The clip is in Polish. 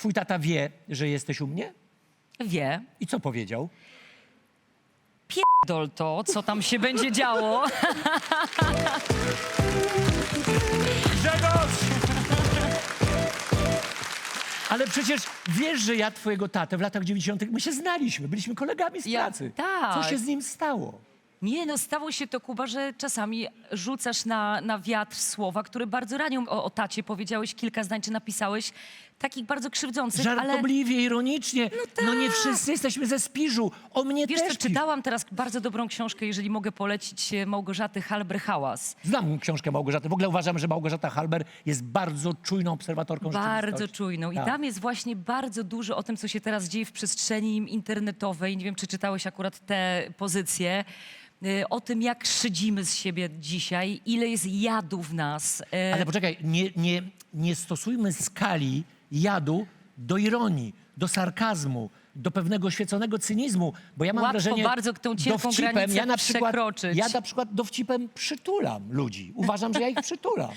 twój tata wie, że jesteś u mnie? Wie. I co powiedział? Dol to, co tam się będzie działo. Grzegorz! Ale przecież wiesz, że ja twojego tatę w latach 90. my się znaliśmy, byliśmy kolegami z Ja- pracy. tak. Co się z nim stało? Nie, no stało się to, Kuba, że czasami rzucasz na, na wiatr słowa, które bardzo ranią o, o tacie. Powiedziałeś kilka zdań, czy napisałeś, takich bardzo krzywdzących, ale... Żartobliwie, ironicznie. No, nie tak. wszyscy jesteśmy ze Spiżu. O mnie Wiesz też. co, czytałam teraz bardzo dobrą książkę, jeżeli mogę polecić, e, Małgorzaty Halber-Hałas. Znam książkę Małgorzaty. W ogóle uważam, że Małgorzata Halber jest bardzo czujną obserwatorką Bardzo rzeczywistości. czujną. I Tak. tam jest właśnie bardzo dużo o tym, co się teraz dzieje w przestrzeni internetowej. Nie wiem, czy czytałeś akurat te pozycje. Y, O tym, jak szydzimy z siebie dzisiaj, ile jest jadu w nas. y, Ale poczekaj, nie, nie, nie stosujmy skali jadu do ironii, do sarkazmu, do pewnego świeconego cynizmu, bo ja mam Łatwo wrażenie... bardzo tą cienką dowcipem, granicę ja na przykład, przekroczyć. Ja na przykład dowcipem przytulam ludzi. Uważam, że ja ich przytulam.